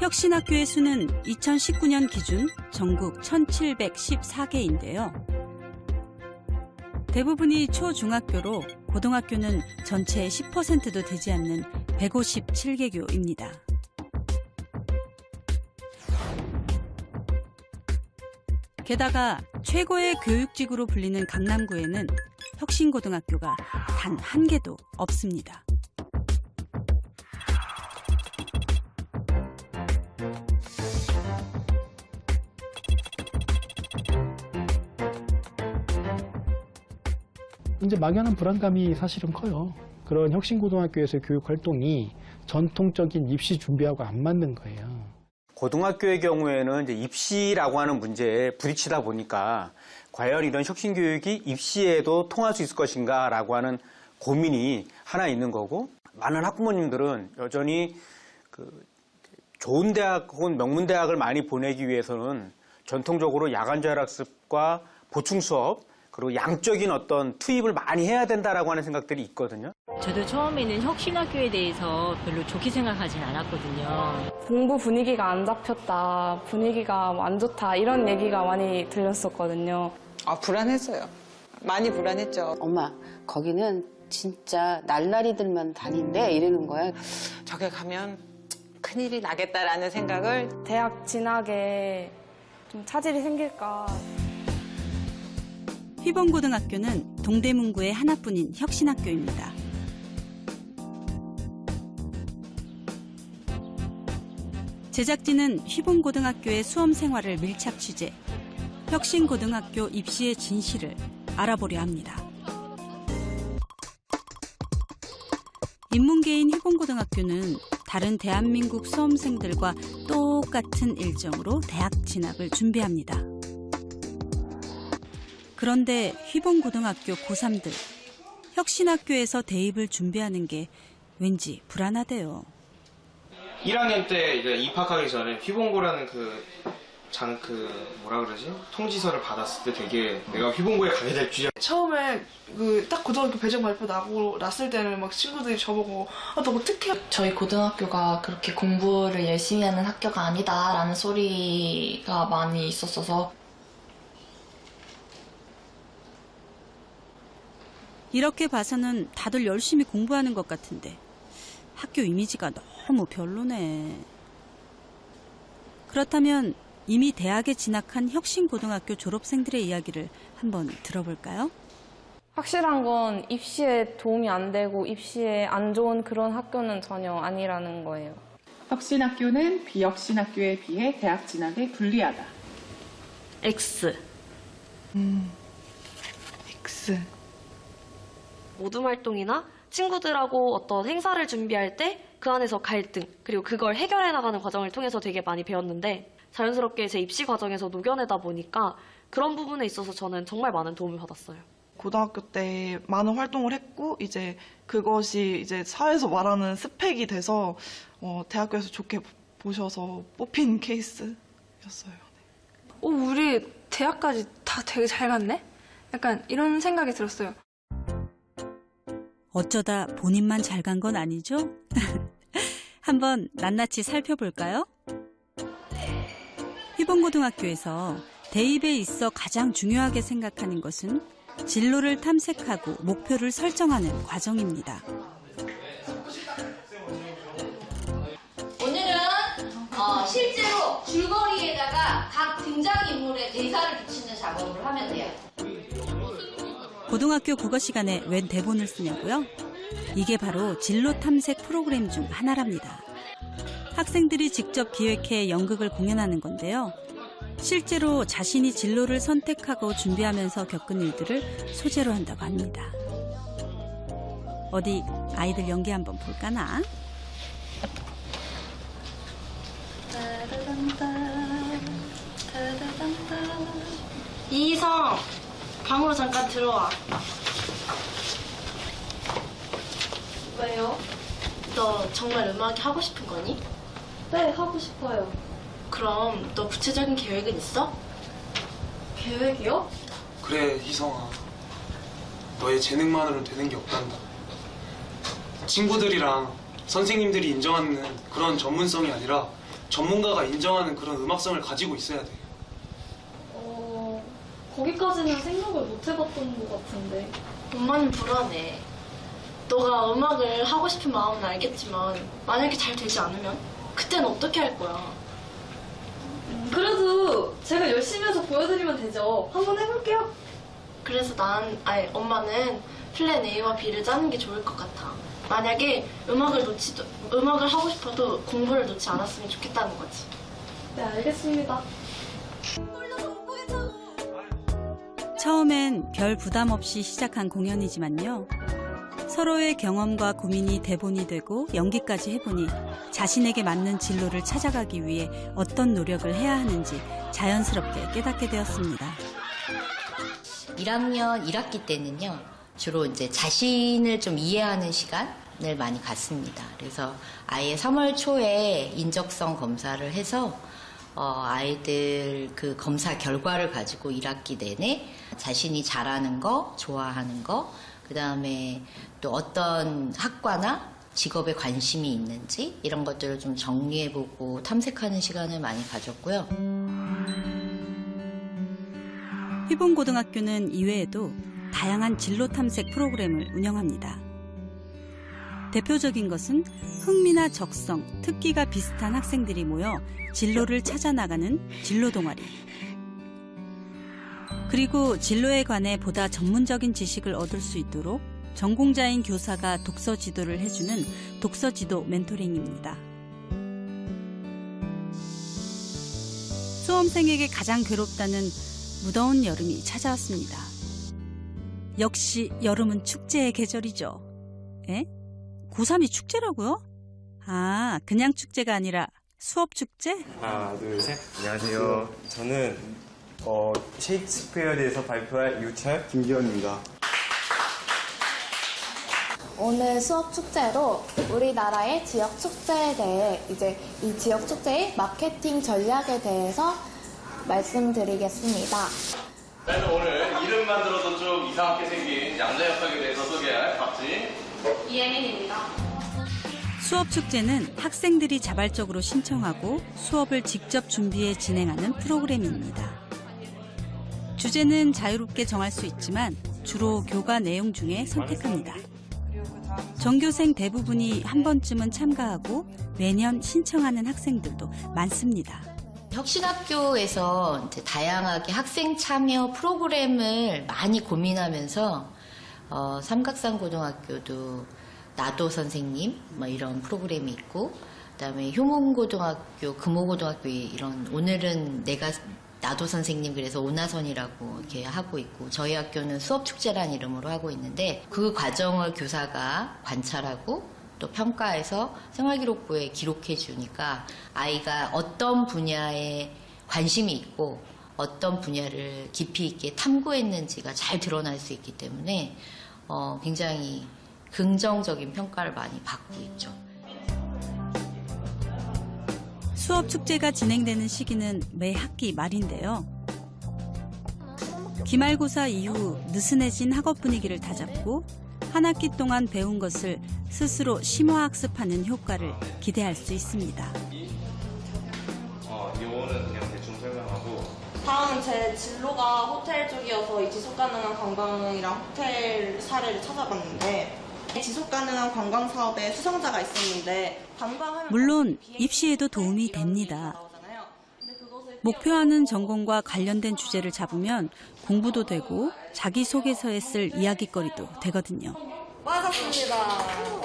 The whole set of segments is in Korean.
혁신학교의 수는 2019년 기준 전국 1,714개인데요. 대부분이 초중학교로 고등학교는 전체의 10%도 되지 않는 157개 교입니다. 게다가 최고의 교육직으로 불리는 강남구에는 혁신고등학교가 단 한 개도 없습니다. 이제 막연한 불안감이 사실은 커요. 그런 혁신고등학교에서의 교육 활동이 전통적인 입시 준비하고 안 맞는 거예요. 고등학교의 경우에는 이제 입시라고 하는 문제에 부딪히다 보니까 과연 이런 혁신 교육이 입시에도 통할 수 있을 것인가라고 하는 고민이 하나 있는 거고 많은 학부모님들은 여전히 그 좋은 대학 혹은 명문 대학을 많이 보내기 위해서는 전통적으로 야간 자율학습과 보충 수업 그리고 양적인 어떤 투입을 많이 해야 된다라고 하는 생각들이 있거든요. 저도 처음에는 혁신학교에 대해서 별로 좋게 생각하진 않았거든요. 공부 분위기가 안 잡혔다, 분위기가 뭐안 좋다 이런 얘기가 많이 들렸었거든요. 아, 불안했어요. 많이 불안했죠. 엄마, 거기는 진짜 날라리들만 다닌대 이러는 거야. 저게 가면 큰일이 나겠다라는 생각을 대학 진학에 좀 차질이 생길까. 휘봉고등학교는 동대문구의 하나뿐인 혁신학교입니다. 제작진은 휘봉고등학교의 수험 생활을 밀착 취재, 혁신고등학교 입시의 진실을 알아보려 합니다. 인문계인 휘봉고등학교는 다른 대한민국 수험생들과 똑같은 일정으로 대학 진학을 준비합니다. 그런데 휘봉고등학교 고3들 혁신학교에서 대입을 준비하는 게 왠지 불안하대요. 1학년 때 이제 입학하기 전에 휘봉고라는 그 장, 그, 뭐라 그러지? 통지서를 받았을 때 되게 내가 휘봉고에 가게 될 줄이야. 처음에 그 딱 고등학교 배정 발표 나고 났을 때는 막 친구들이 저보고 아 너 어떡해 저희 고등학교가 그렇게 공부를 열심히 하는 학교가 아니다라는 소리가 많이 있었어서 이렇게 봐서는 다들 열심히 공부하는 것 같은데 학교 이미지가 너무 별로네. 그렇다면 이미 대학에 진학한 혁신고등학교 졸업생들의 이야기를 한번 들어볼까요? 확실한 건 입시에 도움이 안 되고 입시에 안 좋은 그런 학교는 전혀 아니라는 거예요. 혁신학교는 비혁신학교에 비해 대학 진학에 불리하다. X. X 모둠 활동이나 친구들하고 어떤 행사를 준비할 때 그 안에서 갈등, 그리고 그걸 해결해 나가는 과정을 통해서 되게 많이 배웠는데 자연스럽게 제 입시 과정에서 녹여내다 보니까 그런 부분에 있어서 저는 정말 많은 도움을 받았어요. 고등학교 때 많은 활동을 했고 이제 그것이 이제 사회에서 말하는 스펙이 돼서 어, 대학교에서 좋게 보셔서 뽑힌 케이스였어요. 오, 우리 대학까지 다 되게 잘 갔네? 약간 이런 생각이 들었어요. 어쩌다 본인만 잘 간 건 아니죠? 한번 낱낱이 살펴볼까요? 휘봉고등학교에서 대입에 있어 가장 중요하게 생각하는 것은 진로를 탐색하고 목표를 설정하는 과정입니다. 어, 실제로 줄거리에다가 각 등장인물의 대사를 붙이는 작업을 하면 돼요. 고등학교 국어 시간에 웬 대본을 쓰냐고요? 이게 바로 진로 탐색 프로그램 중 하나랍니다. 학생들이 직접 기획해 연극을 공연하는 건데요. 실제로 자신이 진로를 선택하고 준비하면서 겪은 일들을 소재로 한다고 합니다. 어디 아이들 연기 한번 볼까나? 이희성, 방으로 잠깐 들어와. 왜요? 너 정말 음악이 하고 싶은 거니? 네, 하고 싶어요. 그럼 너 구체적인 계획은 있어? 계획이요? 그래, 희성아. 너의 재능만으로는 되는 게 없단다. 친구들이랑 선생님들이 인정하는 그런 전문성이 아니라 전문가가 인정하는 그런 음악성을 가지고 있어야 돼. 어, 거기까지는 생각을 못 해봤던 것 같은데. 엄마는 불안해. 너가 음악을 하고 싶은 마음은 알겠지만 만약에 잘 되지 않으면 그때는 어떻게 할 거야? 그래도 제가 열심히 해서 보여드리면 되죠. 한번 해볼게요. 그래서 난, 아니 엄마는 플랜 A와 B를 짜는 게 좋을 것 같아. 만약에 음악을 놓치도 음악을 하고 싶어도 공부를 놓지 않았으면 좋겠다는 거지. 네 알겠습니다. 처음엔 별 부담 없이 시작한 공연이지만요. 서로의 경험과 고민이 대본이 되고 연기까지 해보니 자신에게 맞는 진로를 찾아가기 위해 어떤 노력을 해야 하는지 자연스럽게 깨닫게 되었습니다. 1학년 1학기 때는요, 주로 이제 자신을 좀 이해하는 시간을 많이 갖습니다. 그래서 아예 3월 초에 인적성 검사를 해서 어, 아이들 그 검사 결과를 가지고 1학기 내내 자신이 잘하는 거, 좋아하는 거, 그 다음에 또 어떤 학과나 직업에 관심이 있는지 이런 것들을 좀 정리해보고 탐색하는 시간을 많이 가졌고요. 휘봉고등학교는 이외에도 다양한 진로 탐색 프로그램을 운영합니다. 대표적인 것은 흥미나 적성, 특기가 비슷한 학생들이 모여 진로를 찾아 나가는 진로 동아리. 그리고 진로에 관해 보다 전문적인 지식을 얻을 수 있도록 전공자인 교사가 독서 지도를 해주는 독서 지도 멘토링입니다. 수험생에게 가장 괴롭다는 무더운 여름이 찾아왔습니다. 역시 여름은 축제의 계절이죠. 에? 고3이 축제라고요? 아, 그냥 축제가 아니라 수업 축제? 하나, 둘, 셋. 안녕하세요. 저는 어, 셰익스피어에 대해서 발표할 유철 김기현입니다. 오늘 수업 축제로 우리나라의 지역 축제에 대해 이제 이 지역 축제의 마케팅 전략에 대해서 말씀드리겠습니다. 저는 오늘 이름만 들어도 좀 이상하게 생긴 양자역학에 대해서 소개할 박진 이혜민입니다. 수업 축제는 학생들이 자발적으로 신청하고 수업을 직접 준비해 진행하는 프로그램입니다. 주제는 자유롭게 정할 수 있지만 주로 교과 내용 중에 선택합니다. 전교생 대부분이 한 번쯤은 참가하고 매년 신청하는 학생들도 많습니다. 혁신학교에서 이제 다양하게 학생 참여 프로그램을 많이 고민하면서 어, 삼각산 고등학교도 나도 선생님 뭐 이런 프로그램이 있고 그다음에 효문고등학교, 금호고등학교 이런 오늘은 내가 나도 선생님 그래서 오나선이라고 이렇게 하고 있고 저희 학교는 수업 축제란 이름으로 하고 있는데 그 과정을 교사가 관찰하고 또 평가해서 생활기록부에 기록해 주니까 아이가 어떤 분야에 관심이 있고 어떤 분야를 깊이 있게 탐구했는지가 잘 드러날 수 있기 때문에 어, 굉장히 긍정적인 평가를 많이 받고 있죠. 수업 축제가 진행되는 시기는 매 학기 말인데요. 기말고사 이후 느슨해진 학업 분위기를 다잡고 한 학기 동안 배운 것을 스스로 심화학습하는 효과를 기대할 수 있습니다. 다음 제 진로가 호텔 쪽이어서 이 지속 가능한 관광이랑 호텔 사례를 찾아봤는데 지속 가능한 관광 사업에 수상자가 있었는데 관광하면 물론 입시에도 도움이 됩니다. 목표하는 전공과 관련된 주제를 잡으면 공부도 되고 자기소개서에 쓸 이야기거리도 되거든요. 맞았습니다.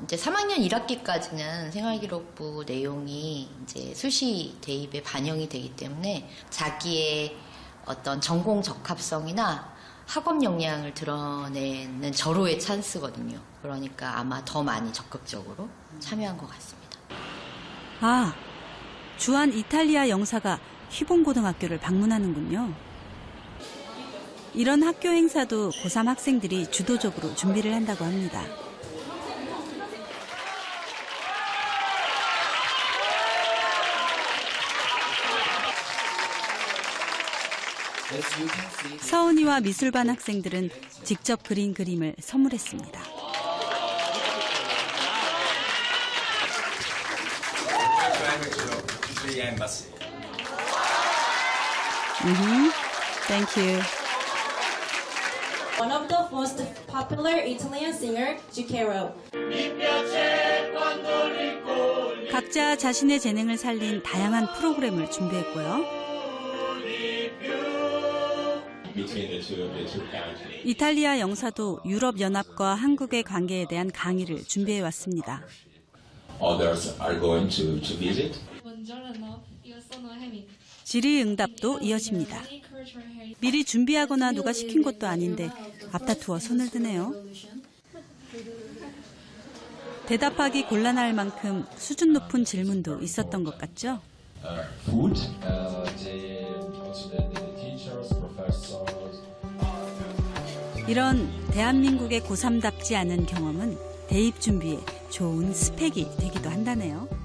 와. 이제 3학년 1학기까지는 생활기록부 내용이 이제 수시 대입에 반영이 되기 때문에 자기의 어떤 전공 적합성이나 학업 역량을 드러내는 절호의 찬스거든요. 그러니까 아마 더 많이 적극적으로 참여한 것 같습니다. 아, 주한 이탈리아 영사가 휘봉고등학교를 방문하는군요. 이런 학교 행사도 고3 학생들이 주도적으로 준비를 한다고 합니다. 서은이와 미술반 학생들은 직접 그린 그림을 선물했습니다. 음, thank you. One of the most popular Italian singer, Zucchero. 각자 자신의 재능을 살린 다양한 프로그램을 준비했고요. 이탈리아 영사도 유럽 연합과 한국의 관계에 대한 강의를 준비해 왔습니다. Others are going to, to visit. 질의응답도 이어집니다. 미리 준비하거나 누가 시킨 것도 아닌데 앞다투어 손을 드네요. 대답하기 곤란할 만큼 수준 높은 질문도 있었던 것 같죠? 이런 대한민국의 고3답지 않은 경험은 대입 준비에 좋은 스펙이 되기도 한다네요.